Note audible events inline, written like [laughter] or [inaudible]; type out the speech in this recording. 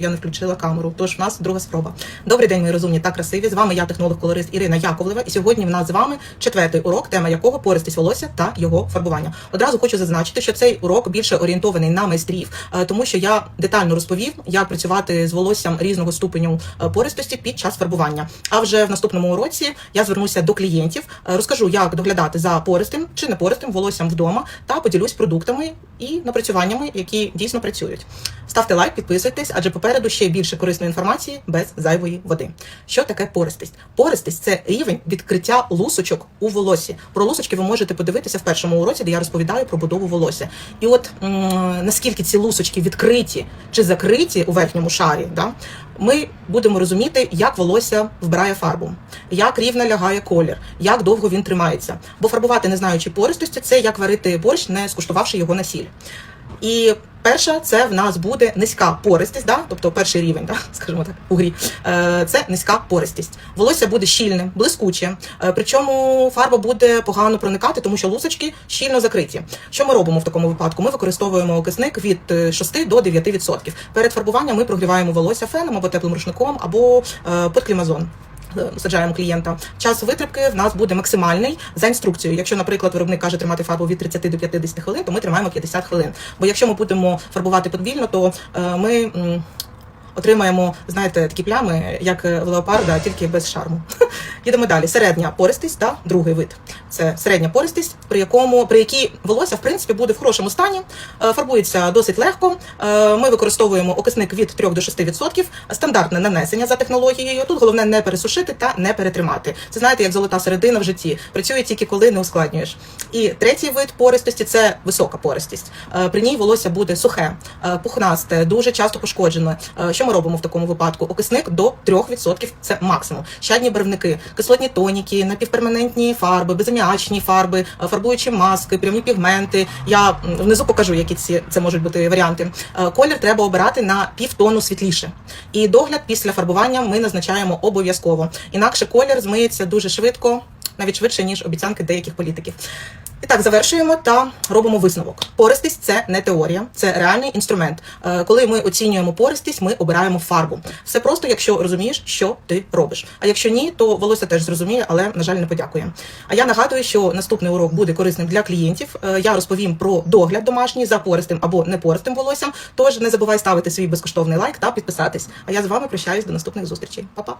Я не включила камеру, тож в нас друга спроба. Добрий день, мої розумні та красиві. З вами я, технолог-колорист Ірина Яковлева. І сьогодні в нас з вами четвертий урок, тема якого пористість волосся та його фарбування. Одразу хочу зазначити, що цей урок більше орієнтований на майстрів, е, тому що я детально розповів, як працювати з волоссям різного ступеню е, пористості під час фарбування. А вже в наступному уроці я звернуся до клієнтів, е, розкажу, як доглядати за пористим чи не пористим волоссям вдома, та поділюсь продуктами і напрацюваннями, які дійсно працюють. Ставте лайк, підписуйтесь, адже попереду ще більше корисної інформації без зайвої води. Що таке пористість? Пористість це рівень відкриття лусочок у волосі. Про лусочки ви можете подивитися в першому уроці, де я розповідаю про будову волосся. І от м- наскільки ці лусочки відкриті чи закриті у верхньому шарі, да, ми будемо розуміти, як волосся вбирає фарбу, як рівно лягає колір, як довго він тримається. Бо фарбувати, не знаючи пористості, це як варити борщ, не скуштувавши його на сіль. І перша це в нас буде низька пористість, да? тобто перший рівень, да? [laughs] скажімо так, у грі. Е, Це низька пористість. Волосся буде щільним, блискуче. Е, Причому фарба буде погано проникати, тому що лусочки щільно закриті. Що ми робимо в такому випадку? Ми використовуємо окисник від е, 6 до 9%. Перед фарбуванням ми прогріваємо волосся феном або теплим рушником, або е, під клімазон. Е, Саджаємо клієнта. Час витримки в нас буде максимальний за інструкцією. Якщо, наприклад, виробник каже тримати фарбу від 30 до 50 хвилин, то ми тримаємо 50 хвилин. Бо якщо ми будемо фарбувати подвільно, то е, ми. Отримаємо, знаєте, такі плями, як в леопарда, тільки без шарму. [laughs] Їдемо далі. Середня пористість та другий вид. Це середня пористість, при якому при якій волосся в принципі буде в хорошому стані, е, фарбується досить легко. Е, Ми використовуємо окисник від 3 до 6%, стандартне нанесення за технологією. Тут головне не пересушити та не перетримати. Це знаєте, як золота середина в житті. Працює тільки коли не ускладнюєш. І третій вид пористості це висока пористість. Е, При ній волосся буде сухе, пухнасте, дуже часто пошкоджене. Що ми робимо в такому випадку? Окисник до 3% – це максимум. Щадні барвники, кислотні тоніки, напівперманентні фарби, безаміачні фарби, е, фарбуючі маски, прямі пігменти. Я внизу покажу, які ці це можуть бути варіанти. Е, Колір треба обирати на півтону світліше. І догляд після фарбування ми назначаємо обов'язково. Інакше колір змиється дуже швидко, навіть швидше ніж обіцянки деяких політиків. І так, завершуємо та робимо висновок. Пористість це не теорія, це реальний інструмент. Е, Коли ми оцінюємо пористість, ми обираємо фарбу. Все просто, якщо розумієш, що ти робиш. А якщо ні, то волосся теж зрозуміє, але на жаль не подякує. А я нагадую, що наступний урок буде корисним для клієнтів. Е, Я розповім про догляд домашній за пористим або непористим волоссям. Тож не забувай ставити свій безкоштовний лайк та підписатись. А я з вами прощаюсь до наступних зустрічей. Па-па!